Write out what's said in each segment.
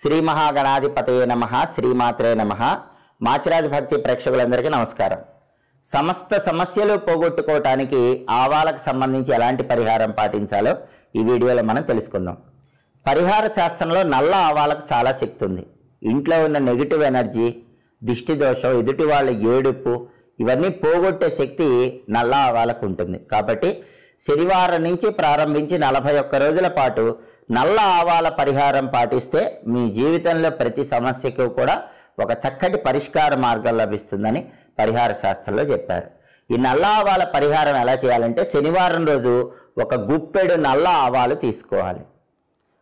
శ్రీ మహాగణాధిపతయే నమ శ్రీమాత్రే నమ. మాచిరాజ్ భక్తి ప్రేక్షకులందరికీ నమస్కారం. సమస్త సమస్యలు పోగొట్టుకోవటానికి ఆవాలకు సంబంధించి ఎలాంటి పరిహారం పాటించాలో ఈ వీడియోలో మనం తెలుసుకుందాం. పరిహార శాస్త్రంలో నల్ల ఆవాలకు చాలా శక్తి ఉంది. ఇంట్లో ఉన్న నెగిటివ్ ఎనర్జీ దిష్టి దోషం ఎదుటి వాళ్ళ ఏడుపు ఇవన్నీ పోగొట్టే శక్తి నల్ల ఆవాలకు ఉంటుంది. కాబట్టి శనివారం నుంచి ప్రారంభించి నలభై ఒక్క రోజుల పాటు నల్ల ఆవాల పరిహారం పాటిస్తే మీ జీవితంలో ప్రతి సమస్యకు కూడా ఒక చక్కటి పరిష్కార మార్గం లభిస్తుందని పరిహార శాస్త్రంలో చెప్పారు. ఈ నల్ల ఆవాల పరిహారం ఎలా చేయాలంటే శనివారం రోజు ఒక గుప్పెడు నల్ల ఆవాలు తీసుకోవాలి.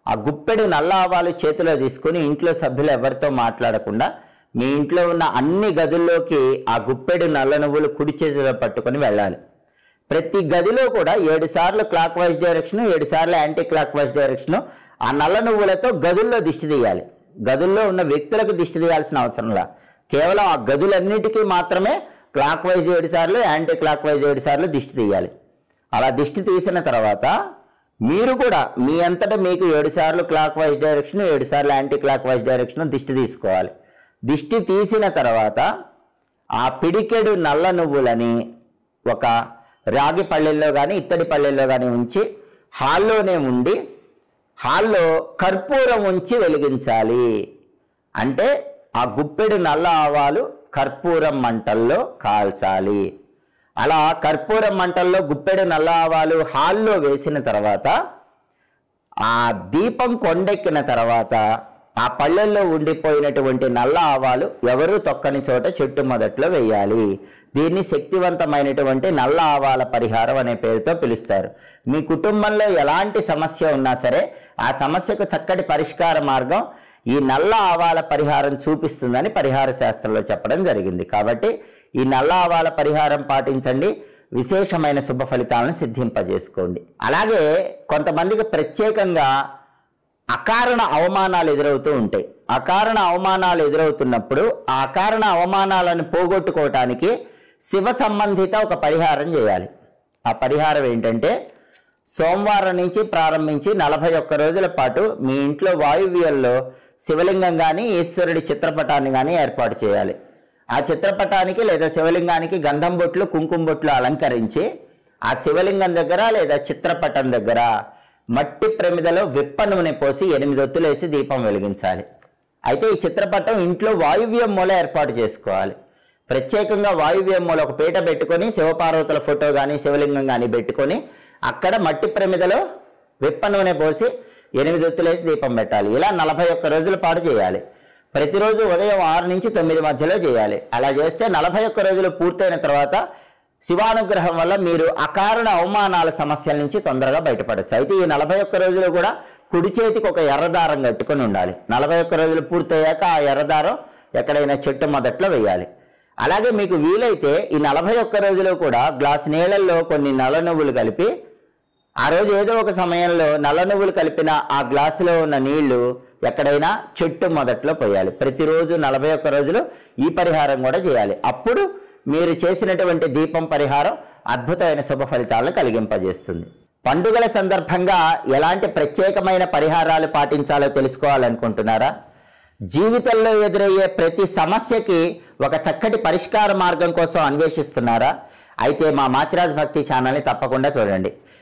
ఆ గుప్పెడు నల్ల ఆవాలు చేతిలో తీసుకుని ఇంట్లో సభ్యులు ఎవరితో మాట్లాడకుండా మీ ఇంట్లో ఉన్న అన్ని గదుల్లోకి ఆ గుప్పెడు నల్ల నువ్వులు కుడి చేతిలో పట్టుకొని వెళ్ళాలి. ప్రతి గదిలో కూడా ఏడు సార్లు క్లాక్ వైజ్ డైరెక్షన్ ఏడు సార్లు యాంటీ క్లాక్ వైజ్ డైరెక్షన్ ఆ నల్ల నువ్వులతో గదుల్లో దిష్టి తీయాలి. గదుల్లో ఉన్న వ్యక్తులకు దిష్టి తీయాల్సిన అవసరంలా కేవలం ఆ గదులన్నిటికీ మాత్రమే క్లాక్ వైజ్ ఏడు సార్లు యాంటీ క్లాక్ వైజ్ ఏడు సార్లు దిష్టి తీయాలి. అలా దిష్టి తీసిన తర్వాత మీరు కూడా మీ అంతటా మీకు ఏడు సార్లు క్లాక్ వైజ్ డైరెక్షన్ ఏడు సార్లు యాంటీ క్లాక్ వైజ్ డైరెక్షన్ దిష్టి తీసుకోవాలి. దిష్టి తీసిన తర్వాత ఆ పిడికెడు నల్ల నువ్వులని ఒక రాగి పళ్ళెల్లో కానీ ఇత్తడి పళ్ళెల్లో కానీ ఉంచి హాల్లోనే ఉండి హాల్లో కర్పూరం ఉంచి వెలిగించాలి. అంటే ఆ గుప్పెడు నల్ల ఆవాలు కర్పూరం మంటల్లో కాల్చాలి. అలా కర్పూరం మంటల్లో గుప్పెడు నల్ల ఆవాలు హాల్లో వేసిన తర్వాత ఆ దీపం కొండెక్కిన తర్వాత ఆ పళ్ళెల్లో ఉండిపోయినటువంటి నల్ల ఆవాలు ఎవరు తొక్కని చోట చెట్టు మొదట్లో వేయాలి. దీన్ని శక్తివంతమైనటువంటి నల్ల ఆవాల పరిహారం అనే పేరుతో పిలుస్తారు. మీ కుటుంబంలో ఎలాంటి సమస్య ఉన్నా సరే ఆ సమస్యకు చక్కటి పరిష్కార మార్గం ఈ నల్ల ఆవాల పరిహారం చూపిస్తుందని పరిహార శాస్త్రంలో చెప్పడం జరిగింది. కాబట్టి ఈ నల్ల ఆవాల పరిహారం పాటించండి. విశేషమైన శుభ ఫలితాలను సిద్ధింపజేసుకోండి. అలాగే కొంతమందికి ప్రత్యేకంగా అకారణ అవమానాలు ఎదురవుతూ ఉంటాయి. అకారణ అవమానాలు ఎదురవుతున్నప్పుడు ఆ అకారణ అవమానాలను పోగొట్టుకోవటానికి శివ సంబంధిత ఒక పరిహారం చేయాలి. ఆ పరిహారం ఏంటంటే సోమవారం నుంచి ప్రారంభించి నలభై ఒక్క రోజుల పాటు మీ ఇంట్లో వాయువ్యంలో శివలింగం కానీ ఈశ్వరుడి చిత్రపటాన్ని కానీ ఏర్పాటు చేయాలి. ఆ చిత్రపటానికి లేదా శివలింగానికి గంధం బొట్లు కుంకుమ బొట్లు అలంకరించి ఆ శివలింగం దగ్గర లేదా చిత్రపటం దగ్గర మట్టి ప్రమిదలో విప్ప నూనె పోసి ఎనిమిది ఒత్తులేసి దీపం వెలిగించాలి. అయితే ఈ చిత్రపటం ఇంట్లో వాయువ్యం మూల ఏర్పాటు చేసుకోవాలి. ప్రత్యేకంగా వాయువ్యం మూల ఒక పీట పెట్టుకొని శివపార్వతుల ఫోటో కానీ శివలింగం కానీ పెట్టుకొని అక్కడ మట్టి ప్రమిదలో విప్ప నూనె పోసి ఎనిమిది ఒత్తులేసి దీపం పెట్టాలి. ఇలా నలభై ఒక్క రోజుల పాటు చేయాలి. ప్రతిరోజు ఉదయం ఆరు నుంచి తొమ్మిది మధ్యలో చేయాలి. అలా చేస్తే నలభై ఒక్క రోజులు పూర్తయిన తర్వాత శివానుగ్రహం వల్ల మీరు అకారణ అవమానాల సమస్యల నుంచి తొందరగా బయటపడచ్చు. అయితే ఈ నలభై ఒక్క రోజులు కూడా కుడి చేతికి ఒక ఎర్రదారం కట్టుకొని ఉండాలి. నలభై ఒక్క రోజులు పూర్తయ్యాక ఆ ఎర్రదారం ఎక్కడైనా చెట్టు మొదట్లో వేయాలి. అలాగే మీకు వీలైతే ఈ నలభై ఒక్క రోజులు కూడా గ్లాస్ నీళ్ళల్లో కొన్ని నల్ల నువ్వులు కలిపి ఆ రోజు ఏదో ఒక సమయంలో నల్ల నువ్వులు కలిపిన ఆ గ్లాసులో ఉన్న నీళ్ళు ఎక్కడైనా చెట్టు మొదట్లో పోయాలి. ప్రతిరోజు నలభై ఒక్క రోజులు ఈ పరిహారం కూడా చేయాలి. అప్పుడు మీరు చేసినటువంటి దీపం పరిహారం అద్భుతమైన శుభ ఫలితాలను కలిగింపజేస్తుంది. పండుగల సందర్భంగా ఎలాంటి ప్రత్యేకమైన పరిహారాలు పాటించాలో తెలుసుకోవాలనుకుంటున్నారా? జీవితంలో ఎదురయ్యే ప్రతి సమస్యకి ఒక చక్కటి పరిష్కార మార్గం కోసం అన్వేషిస్తున్నారా? అయితే మా మాచిరాజ్ భక్తి ఛానల్ని తప్పకుండా చూడండి.